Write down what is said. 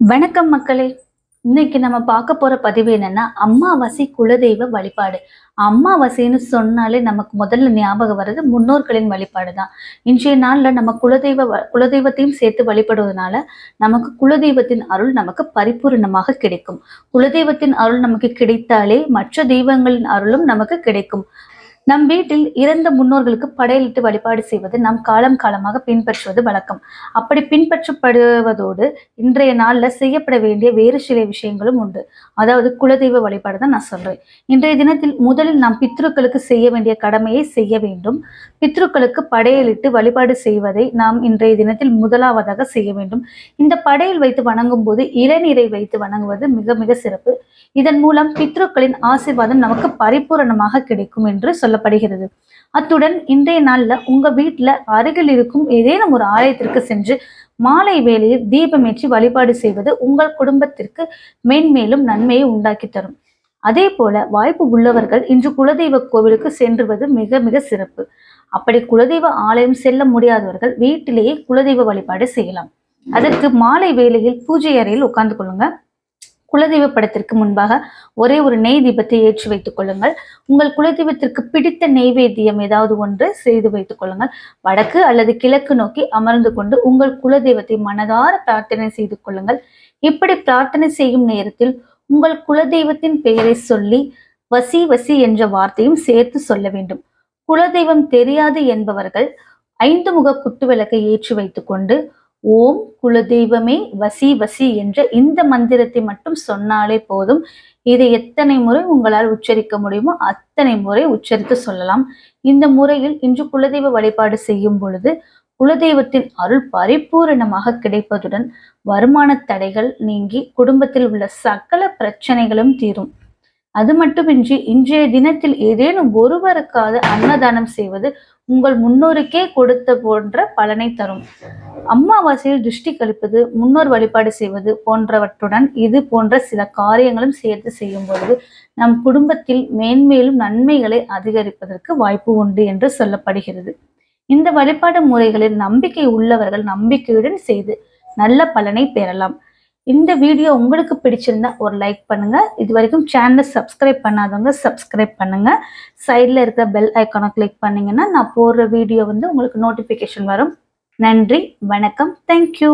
வணக்கம் மக்களே. இன்னைக்கு நம்ம பார்க்க போற பதிவு என்னன்னா அம்மாவாசை குலதெய்வ வழிபாடு. அம்மாவாசைன்னு சொன்னாலே நமக்கு முதல்ல ஞாபகம் வர்றது முன்னோர்களின் வழிபாடு தான். இன்றைய நாள்ல நம்ம குலதெய்வ குலதெய்வத்தையும் சேர்த்து வழிபடுவதனால நமக்கு குலதெய்வத்தின் அருள் நமக்கு பரிபூரணமாக கிடைக்கும். குலதெய்வத்தின் அருள் நமக்கு கிடைத்தாலே மற்ற தெய்வங்களின் அருளும் நமக்கு கிடைக்கும். நம் வீட்டில் இறந்த முன்னோர்களுக்கு படையலிட்டு வழிபாடு செய்வது நாம் காலம் காலமாக பின்பற்றுவது வழக்கம். அப்படி பின்பற்றப்படுவதோடு இன்றைய நாளில் செய்யப்பட வேண்டிய வேறு சில விஷயங்களும் உண்டு. அதாவது குலதெய்வ வழிபாடு தான் நான் சொல்றேன். இன்றைய தினத்தில் முதலில் நாம் பித்ருக்களுக்கு செய்ய வேண்டிய கடமையை செய்ய வேண்டும். பித்ருக்களுக்கு படையலிட்டு வழிபாடு செய்வதை நாம் இன்றைய தினத்தில் முதலாவதாக செய்ய வேண்டும். இந்த படையல் வைத்து வணங்கும் போது இளநீரை வைத்து வணங்குவது மிக மிக சிறப்பு. இதன் மூலம் பித்ருக்களின் ஆசீர்வாதம் நமக்கு பரிபூரணமாக கிடைக்கும் என்று சொல்லப்படுகிறது அத்துடன் இன்றைய நாள்ல உங்க வீட்டில் அருகில் இருக்கும் ஏதேனும் ஒரு ஆலயத்திற்கு சென்று மாலை வேளையில் தீபமேற்றி வழிபாடு செய்வது உங்கள் குடும்பத்திற்கு மேன்மேலும் நன்மையை உண்டாக்கி தரும். அதே போல வாய்ப்பு உள்ளவர்கள் இன்று குலதெய்வ கோவிலுக்கு சென்றுவது மிக மிக சிறப்பு. அப்படி குலதெய்வ ஆலயம் செல்ல முடியாதவர்கள் வீட்டிலேயே குலதெய்வ வழிபாடு செய்யலாம். அதற்கு மாலை வேளையில் பூஜை அறையில் உட்கார்ந்து கொள்ளுங்க. குலதெய்வ படத்திற்கு முன்பாக ஒரே ஒரு நெய் தீபத்தை ஏற்றி வைத்துக் கொள்ளுங்கள். உங்கள் குலதெய்வத்திற்கு பிடித்த நெய்வேத்தியம் ஏதாவது ஒன்று செய்து வைத்துக் கொள்ளுங்கள். வடக்கு அல்லது கிழக்கு நோக்கி அமர்ந்து கொண்டு உங்கள் குலதெய்வத்தை மனதார பிரார்த்தனை செய்து கொள்ளுங்கள். இப்படி பிரார்த்தனை செய்யும் நேரத்தில் உங்கள் குலதெய்வத்தின் பெயரை சொல்லி வசி வசி என்ற வார்த்தையும் சேர்த்து சொல்ல வேண்டும். குலதெய்வம் தெரியாது என்பவர்கள் ஐந்து முக குத்து விளக்கை ஏற்றி வைத்துக்கொண்டு ஓம் குலதெய்வமே வசி வசி என்ற இந்த மந்திரத்தை மட்டும் சொன்னாலே போதும். இதை எத்தனை முறை உங்களால் உச்சரிக்க முடியுமோ அத்தனை முறை உச்சரித்து சொல்லலாம். இந்த முறையில் இன்று குலதெய்வ வழிபாடு செய்யும் பொழுது குலதெய்வத்தின் அருள் பரிபூரணமாக கிடைப்பதுடன் வருமான தடைகள் நீங்கி குடும்பத்தில் உள்ள சகல பிரச்சனைகளும் தீரும். அது மட்டுமின்றி இன்றைய தினத்தில் ஏதேனும் ஒருவருக்காவது அன்னதானம் செய்வது உங்கள் முன்னோருக்கே கொடுத்த போன்ற பலனை தரும். அமாவாசையில் திருஷ்டி கழிப்பது முன்னோர் வழிபாடு செய்வது போன்றவற்றுடன் இது போன்ற சில காரியங்களும் சேர்த்து செய்யும் பொழுது நம் குடும்பத்தில் மேன்மேலும் நன்மைகளை அதிகரிப்பதற்கு வாய்ப்பு உண்டு என்று சொல்லப்படுகிறது. இந்த வழிபாடு முறைகளில் நம்பிக்கை உள்ளவர்கள் நம்பிக்கையுடன் செய்து நல்ல பலனை பெறலாம். இந்த வீடியோ உங்களுக்கு பிடிச்சிருந்தா ஒரு லைக் பண்ணுங்க. இது வரைக்கும் சேனலை சப்ஸ்கிரைப் பண்ணாதவங்க சப்ஸ்கிரைப் பண்ணுங்க. சைடில் இருக்கிற பெல் ஐக்கானை கிளிக் பண்ணீங்கன்னா நான் போடுற வீடியோ வந்து உங்களுக்கு நோட்டிஃபிகேஷன் வரும். நன்றி வணக்கம். தேங்க்யூ